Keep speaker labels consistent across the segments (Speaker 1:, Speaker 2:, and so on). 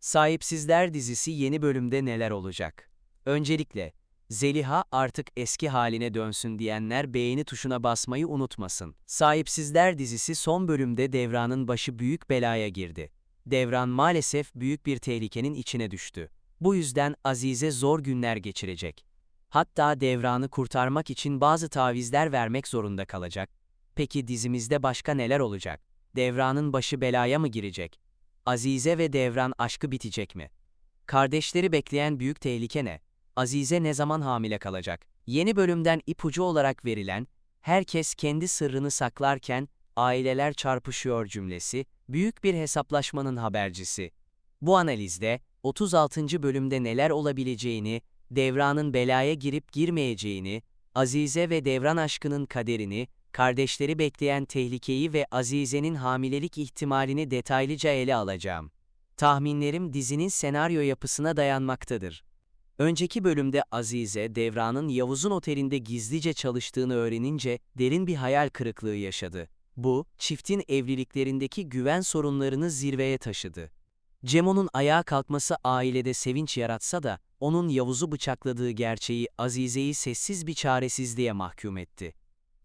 Speaker 1: Sahipsizler dizisi yeni bölümde neler olacak? Öncelikle, Zeliha artık eski haline dönsün diyenler beğeni tuşuna basmayı unutmasın. Sahipsizler dizisi son bölümde Devran'ın başı büyük belaya girdi. Devran maalesef büyük bir tehlikenin içine düştü. Bu yüzden Azize zor günler geçirecek. Hatta Devran'ı kurtarmak için bazı tavizler vermek zorunda kalacak. Peki dizimizde başka neler olacak? Devran'ın başı belaya mı girecek? Azize ve Devran aşkı bitecek mi? Kardeşleri bekleyen büyük tehlike ne? Azize ne zaman hamile kalacak? Yeni bölümden ipucu olarak verilen, herkes kendi sırrını saklarken, aileler çarpışıyor cümlesi, büyük bir hesaplaşmanın habercisi. Bu analizde, 36. bölümde neler olabileceğini, Devran'ın belaya girip girmeyeceğini, Azize ve Devran aşkının kaderini, kardeşleri bekleyen tehlikeyi ve Azize'nin hamilelik ihtimalini detaylıca ele alacağım. Tahminlerim dizinin senaryo yapısına dayanmaktadır. Önceki bölümde Azize, Devran'ın Yavuz'un otelinde gizlice çalıştığını öğrenince derin bir hayal kırıklığı yaşadı. Bu, çiftin evliliklerindeki güven sorunlarını zirveye taşıdı. Cemo'nun ayağa kalkması ailede sevinç yaratsa da, onun Yavuz'u bıçakladığı gerçeği Azize'yi sessiz bir çaresizliğe mahkum etti.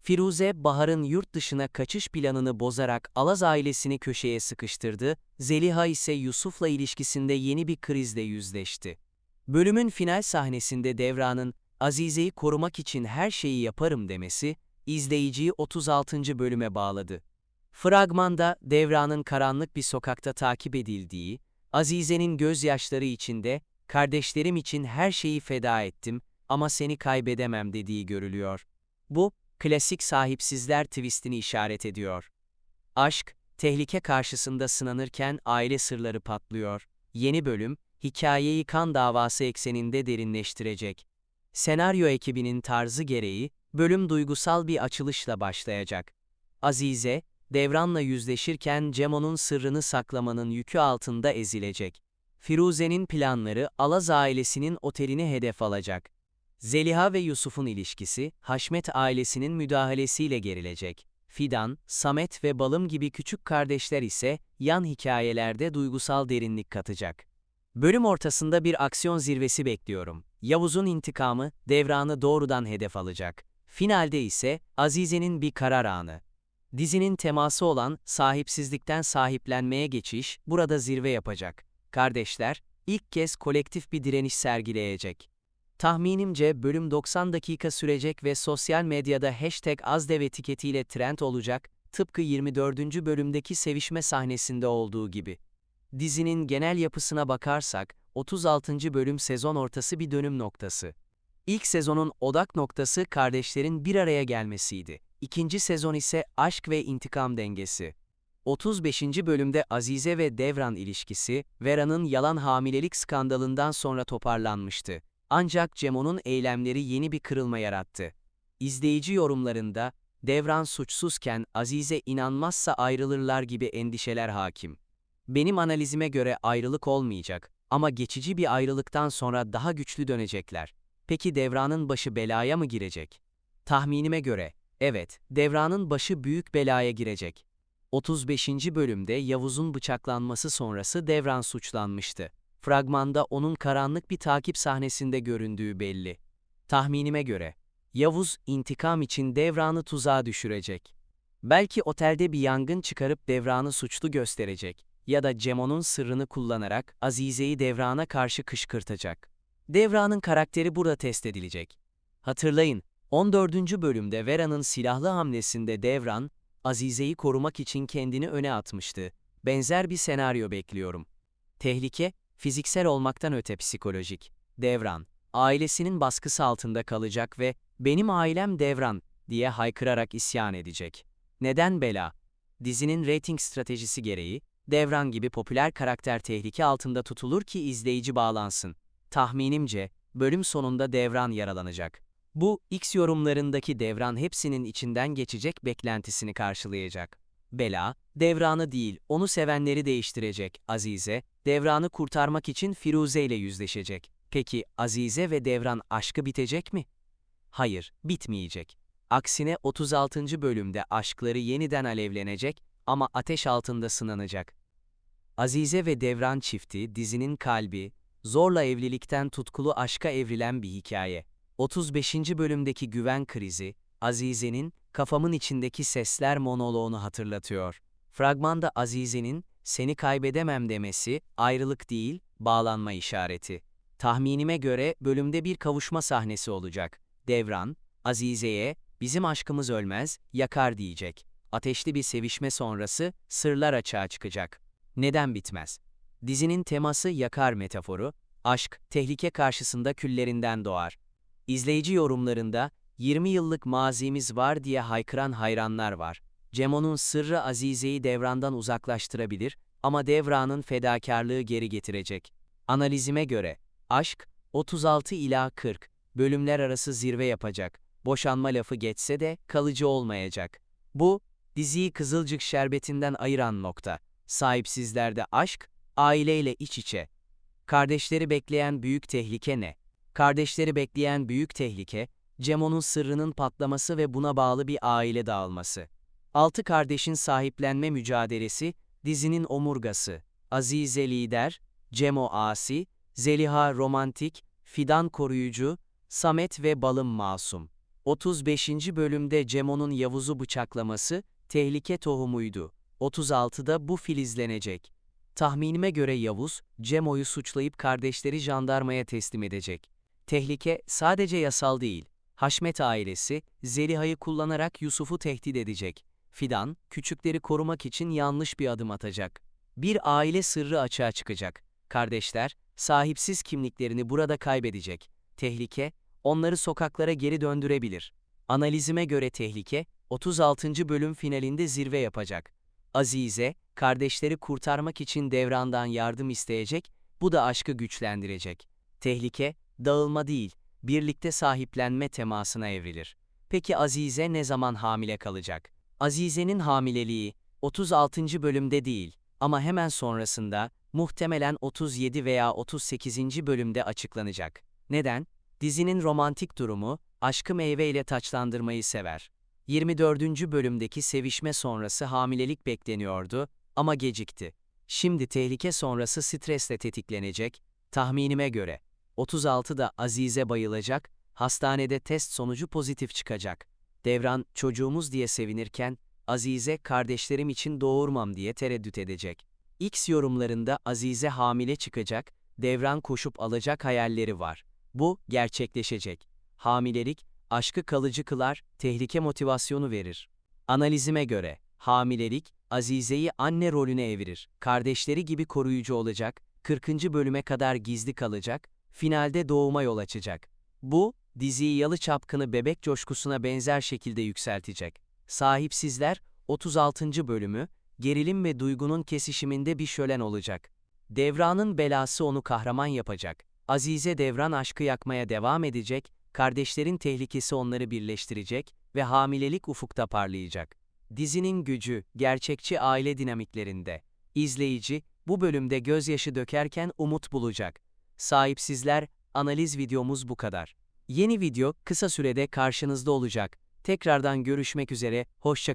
Speaker 1: Firuze, Bahar'ın yurt dışına kaçış planını bozarak Alaz ailesini köşeye sıkıştırdı, Zeliha ise Yusuf'la ilişkisinde yeni bir krizle yüzleşti. Bölümün final sahnesinde Devran'ın Azize'yi korumak için her şeyi yaparım demesi, izleyiciyi 36. bölüme bağladı. Fragmanda Devran'ın karanlık bir sokakta takip edildiği, Azize'nin gözyaşları içinde, kardeşlerim için her şeyi feda ettim ama seni kaybedemem dediği görülüyor. Bu, klasik sahipsizler twistini işaret ediyor. Aşk, tehlike karşısında sınanırken aile sırları patlıyor. Yeni bölüm, hikayeyi kan davası ekseninde derinleştirecek. Senaryo ekibinin tarzı gereği, bölüm duygusal bir açılışla başlayacak. Azize, Devran'la yüzleşirken Cemo'nun sırrını saklamanın yükü altında ezilecek. Firuze'nin planları Alaz ailesinin otelini hedef alacak. Zeliha ve Yusuf'un ilişkisi, Haşmet ailesinin müdahalesiyle gerilecek. Fidan, Samet ve Balım gibi küçük kardeşler ise yan hikayelerde duygusal derinlik katacak. Bölüm ortasında bir aksiyon zirvesi bekliyorum. Yavuz'un intikamı, Devran'ı doğrudan hedef alacak. Finalde ise Azize'nin bir karar anı. Dizinin teması olan sahipsizlikten sahiplenmeye geçiş burada zirve yapacak. Kardeşler, ilk kez kolektif bir direniş sergileyecek. Tahminimce bölüm 90 dakika sürecek ve sosyal medyada hashtag azdev etiketiyle trend olacak, tıpkı 24. bölümdeki sevişme sahnesinde olduğu gibi. Dizinin genel yapısına bakarsak, 36. bölüm sezon ortası bir dönüm noktası. İlk sezonun odak noktası kardeşlerin bir araya gelmesiydi. İkinci sezon ise aşk ve intikam dengesi. 35. bölümde Azize ve Devran ilişkisi, Vera'nın yalan hamilelik skandalından sonra toparlanmıştı. Ancak Cemo'nun eylemleri yeni bir kırılma yarattı. İzleyici yorumlarında, Devran suçsuzken Azize inanmazsa ayrılırlar gibi endişeler hakim. Benim analizime göre ayrılık olmayacak ama geçici bir ayrılıktan sonra daha güçlü dönecekler. Peki Devran'ın başı belaya mı girecek? Tahminime göre, evet, Devran'ın başı büyük belaya girecek. 35. bölümde Yavuz'un bıçaklanması sonrası Devran suçlanmıştı. Fragmanda onun karanlık bir takip sahnesinde göründüğü belli. Tahminime göre, Yavuz intikam için Devran'ı tuzağa düşürecek. Belki otelde bir yangın çıkarıp Devran'ı suçlu gösterecek ya da Cemo'nun sırrını kullanarak Azize'yi Devran'a karşı kışkırtacak. Devran'ın karakteri burada test edilecek. Hatırlayın, 14. bölümde Vera'nın silahlı hamlesinde Devran, Azize'yi korumak için kendini öne atmıştı. Benzer bir senaryo bekliyorum. Tehlike, fiziksel olmaktan öte psikolojik. Devran, ailesinin baskısı altında kalacak ve benim ailem Devran diye haykırarak isyan edecek. Neden bela? Dizinin rating stratejisi gereği, Devran gibi popüler karakter tehlike altında tutulur ki izleyici bağlansın. Tahminimce, bölüm sonunda Devran yaralanacak. Bu, X yorumlarındaki Devran hepsinin içinden geçecek beklentisini karşılayacak. Bela, Devran'ı değil, onu sevenleri değiştirecek. Azize, Devran'ı kurtarmak için Firuze ile yüzleşecek. Peki Azize ve Devran aşkı bitecek mi? Hayır, bitmeyecek. Aksine 36. bölümde aşkları yeniden alevlenecek ama ateş altında sınanacak. Azize ve Devran çifti dizinin kalbi, zorla evlilikten tutkulu aşka evrilen bir hikaye. 35. bölümdeki güven krizi, Azize'nin kafamın içindeki sesler monoloğunu hatırlatıyor. Fragmanda Azize'nin seni kaybedemem demesi ayrılık değil, bağlanma işareti. Tahminime göre bölümde bir kavuşma sahnesi olacak. Devran, Azize'ye bizim aşkımız ölmez, yakar diyecek. Ateşli bir sevişme sonrası sırlar açığa çıkacak. Neden bitmez? Dizinin teması yakar metaforu, aşk, tehlike karşısında küllerinden doğar. İzleyici yorumlarında 20 yıllık mazimiz var diye haykıran hayranlar var. Cemo'nun sırrı Azize'yi Devran'dan uzaklaştırabilir ama Devran'ın fedakarlığı geri getirecek. Analizime göre, aşk, 36 ila 40 bölümler arası zirve yapacak. Boşanma lafı geçse de kalıcı olmayacak. Bu, diziyi Kızılcık şerbetinden ayıran nokta. Sahipsizlerde aşk, aileyle iç içe. Kardeşleri bekleyen büyük tehlike ne? Kardeşleri bekleyen büyük tehlike, Cemo'nun sırrının patlaması ve buna bağlı bir aile dağılması. Altı kardeşin sahiplenme mücadelesi, dizinin omurgası. Azize lider, Cemo asi, Zeliha romantik, Fidan koruyucu, Samet ve Balım masum. 35. bölümde Cemo'nun Yavuz'u bıçaklaması, tehlike tohumuydu. 36'da bu filizlenecek. Tahminime göre Yavuz, Cemo'yu suçlayıp kardeşleri jandarmaya teslim edecek. Tehlike sadece yasal değil. Haşmet ailesi, Zeliha'yı kullanarak Yusuf'u tehdit edecek. Fidan, küçükleri korumak için yanlış bir adım atacak. Bir aile sırrı açığa çıkacak. Kardeşler, sahipsiz kimliklerini burada kaybedecek. Tehlike, onları sokaklara geri döndürebilir. Analizime göre tehlike, 36. bölüm finalinde zirve yapacak. Azize, kardeşleri kurtarmak için Devran'dan yardım isteyecek, bu da aşkı güçlendirecek. Tehlike, dağılma değil, birlikte sahiplenme temasına evrilir. Peki Azize ne zaman hamile kalacak? Azize'nin hamileliği 36. bölümde değil ama hemen sonrasında muhtemelen 37 veya 38. bölümde açıklanacak. Neden? Dizinin romantik durumu aşkı meyveyle taçlandırmayı sever. 24. bölümdeki sevişme sonrası hamilelik bekleniyordu ama gecikti. Şimdi tehlike sonrası stresle tetiklenecek, tahminime göre. 36'da Azize bayılacak, hastanede test sonucu pozitif çıkacak. Devran çocuğumuz diye sevinirken, Azize kardeşlerim için doğurmam diye tereddüt edecek. X yorumlarında Azize hamile çıkacak, Devran koşup alacak hayalleri var. Bu gerçekleşecek. Hamilelik, aşkı kalıcı kılar, tehlike motivasyonu verir. Analizime göre, hamilelik, Azize'yi anne rolüne evirir. Kardeşleri gibi koruyucu olacak, 40. bölüme kadar gizli kalacak, finalde doğuma yol açacak. Bu, diziyi Yalı Çapkını bebek coşkusuna benzer şekilde yükseltecek. Sahipsizler, 36. bölümü, gerilim ve duygunun kesişiminde bir şölen olacak. Devran'ın belası onu kahraman yapacak. Azize Devran aşkı yakmaya devam edecek, kardeşlerin tehlikesi onları birleştirecek ve hamilelik ufukta parlayacak. Dizinin gücü, gerçekçi aile dinamiklerinde. İzleyici, bu bölümde gözyaşı dökerken umut bulacak. Sahipsizler, analiz videomuz bu kadar. Yeni video kısa sürede karşınızda olacak. Tekrardan görüşmek üzere, hoşça